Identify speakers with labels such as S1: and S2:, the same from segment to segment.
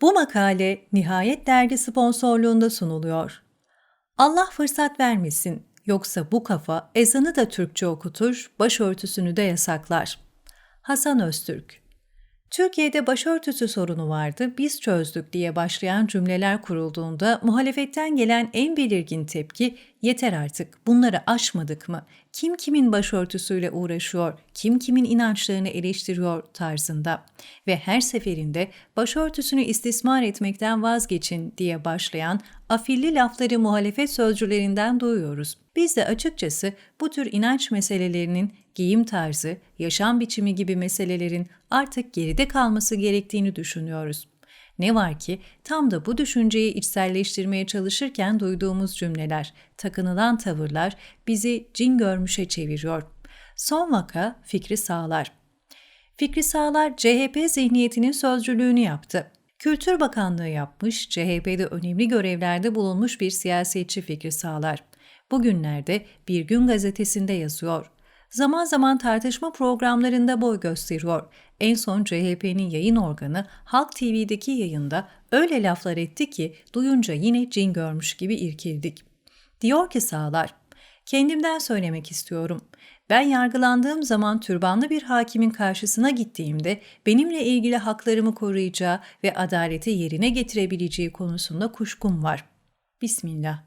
S1: Bu makale Nihayet Dergi sponsorluğunda sunuluyor. Allah fırsat vermesin, yoksa bu kafa ezanı da Türkçe okutur, başörtüsünü de yasaklar. Hasan Öztürk Türkiye'de başörtüsü sorunu vardı, biz çözdük diye başlayan cümleler kurulduğunda muhalefetten gelen en belirgin tepki yeter artık bunları aşmadık mı? Kim kimin başörtüsüyle uğraşıyor, kim kimin inançlarını eleştiriyor tarzında ve her seferinde başörtüsünü istismar etmekten vazgeçin diye başlayan afilli lafları muhalefet sözcülerinden duyuyoruz. Biz de açıkçası bu tür inanç meselelerinin giyim tarzı, yaşam biçimi gibi meselelerin artık geride kalması gerektiğini düşünüyoruz. Ne var ki tam da bu düşünceyi içselleştirmeye çalışırken duyduğumuz cümleler, takınılan tavırlar bizi cin görmüşe çeviriyor. Son vaka Fikri Sağlar. Fikri Sağlar CHP zihniyetinin sözcülüğünü yaptı. Kültür Bakanlığı yapmış, CHP'de önemli görevlerde bulunmuş bir siyasetçi Fikri Sağlar. Bugünlerde Bir Gün gazetesinde yazıyor. Zaman zaman tartışma programlarında boy gösteriyor. En son CHP'nin yayın organı Halk TV'deki yayında öyle laflar etti ki duyunca yine cin görmüş gibi irkildik. Diyor ki sağlar, kendimden söylemek istiyorum. Ben yargılandığım zaman türbanlı bir hakimin karşısına gittiğimde benimle ilgili haklarımı koruyacağı ve adaleti yerine getirebileceği konusunda kuşkum var. Bismillah.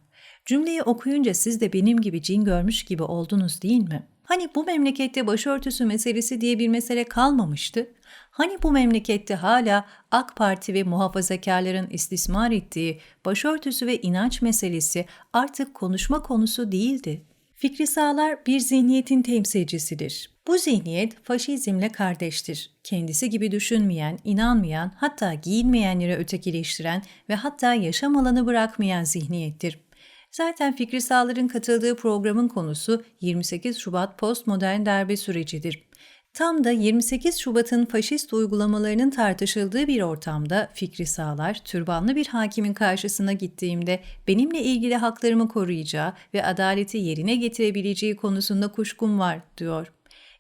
S1: Cümleyi okuyunca siz de benim gibi cin görmüş gibi oldunuz değil mi?'' Hani bu memlekette başörtüsü meselesi diye bir mesele kalmamıştı? Hani bu memlekette hala AK Parti ve muhafazakarların istismar ettiği başörtüsü ve inanç meselesi artık konuşma konusu değildi? Fikri Sağlar bir zihniyetin temsilcisidir. Bu zihniyet faşizmle kardeştir. Kendisi gibi düşünmeyen, inanmayan, hatta giyinmeyenlere ötekileştiren ve hatta yaşam alanı bırakmayan zihniyettir. Zaten Fikri Sağlar'ın katıldığı programın konusu 28 Şubat postmodern darbe sürecidir. Tam da 28 Şubat'ın faşist uygulamalarının tartışıldığı bir ortamda Fikri Sağlar, türbanlı bir hakimin karşısına gittiğimde benimle ilgili haklarımı koruyacağı ve adaleti yerine getirebileceği konusunda kuşkum var, diyor.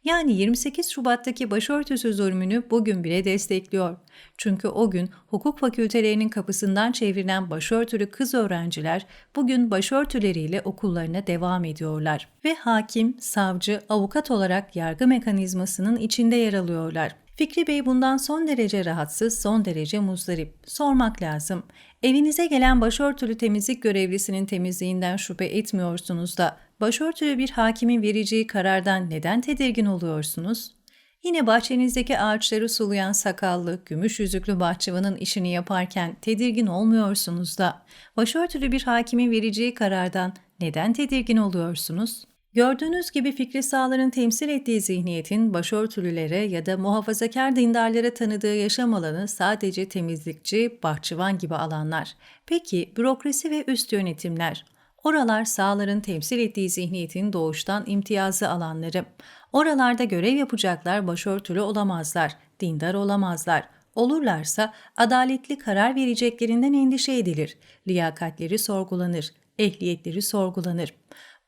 S1: Yani 28 Şubat'taki başörtüsü zulmünü bugün bile destekliyor. Çünkü o gün hukuk fakültelerinin kapısından çevrilen başörtülü kız öğrenciler bugün başörtüleriyle okullarına devam ediyorlar ve hakim, savcı, avukat olarak yargı mekanizmasının içinde yer alıyorlar. Fikri Bey bundan son derece rahatsız, son derece muzdarip. Sormak lazım. Evinize gelen başörtülü temizlik görevlisinin temizliğinden şüphe etmiyorsunuz da başörtülü bir hakimin vereceği karardan neden tedirgin oluyorsunuz? Yine bahçenizdeki ağaçları sulayan sakallı, gümüş yüzüklü bahçıvanın işini yaparken tedirgin olmuyorsunuz da başörtülü bir hakimin vereceği karardan neden tedirgin oluyorsunuz? Gördüğünüz gibi Fikri Sağlar'ın temsil ettiği zihniyetin başörtülülere ya da muhafazakar dindarlara tanıdığı yaşam alanı sadece temizlikçi, bahçıvan gibi alanlar. Peki bürokrasi ve üst yönetimler? Oralar sağların temsil ettiği zihniyetin doğuştan imtiyazı alanları. Oralarda görev yapacaklar başörtülü olamazlar, dindar olamazlar. Olurlarsa adaletli karar vereceklerinden endişe edilir. Liyakatleri sorgulanır, ehliyetleri sorgulanır.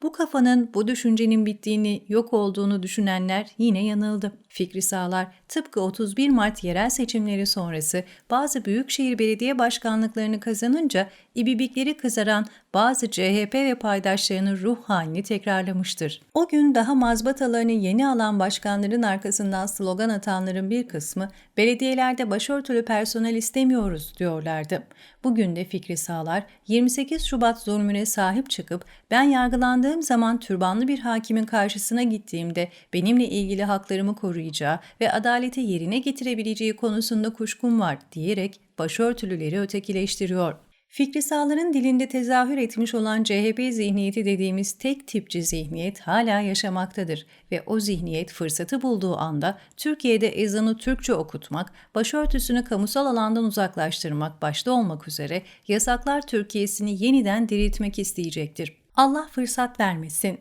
S1: Bu kafanın, bu düşüncenin bittiğini, yok olduğunu düşünenler yine yanıldı. Fikri Sağlar, tıpkı 31 Mart yerel seçimleri sonrası bazı büyükşehir belediye başkanlıklarını kazanınca ibibikleri kızaran bazı CHP ve paydaşlarının ruh halini tekrarlamıştır. O gün daha mazbatalarını yeni alan başkanların arkasından slogan atanların bir kısmı belediyelerde başörtülü personel istemiyoruz diyorlardı. Bugün de Fikri Sağlar 28 Şubat zulmüne sahip çıkıp ben yargılandığım zaman türbanlı bir hakimin karşısına gittiğimde benimle ilgili haklarımı koruyacağı ve adaleti yerine getirebileceği konusunda kuşkum var diyerek başörtülüleri ötekileştiriyor. Fikri sağların dilinde tezahür etmiş olan CHP zihniyeti dediğimiz tek tipçi zihniyet hala yaşamaktadır ve o zihniyet fırsatı bulduğu anda Türkiye'de ezanı Türkçe okutmak, başörtüsünü kamusal alandan uzaklaştırmak başta olmak üzere yasaklar Türkiye'sini yeniden diriltmek isteyecektir. Allah fırsat vermesin.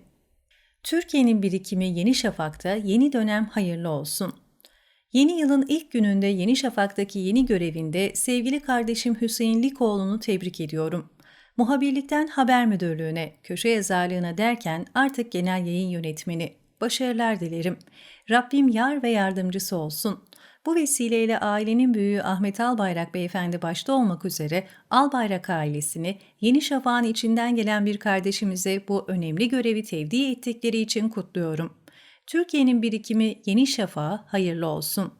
S1: Türkiye'nin birikimi Yeni Şafak'ta yeni dönem hayırlı olsun. Yeni yılın ilk gününde Yeni Şafak'taki yeni görevinde sevgili kardeşim Hüseyin Likoğlu'nu tebrik ediyorum. Muhabirlikten haber müdürlüğüne, köşe yazarlığına derken artık genel yayın yönetmeni. Başarılar dilerim. Rabbim yar ve yardımcısı olsun. Bu vesileyle ailenin büyüğü Ahmet Albayrak beyefendi başta olmak üzere Albayrak ailesini Yeni Şafak'ın içinden gelen bir kardeşimize bu önemli görevi tevdi ettikleri için kutluyorum. Türkiye'nin birikimi Yeni Şafak'a hayırlı olsun.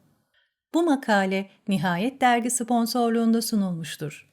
S1: Bu makale Nihayet Dergi sponsorluğunda sunulmuştur.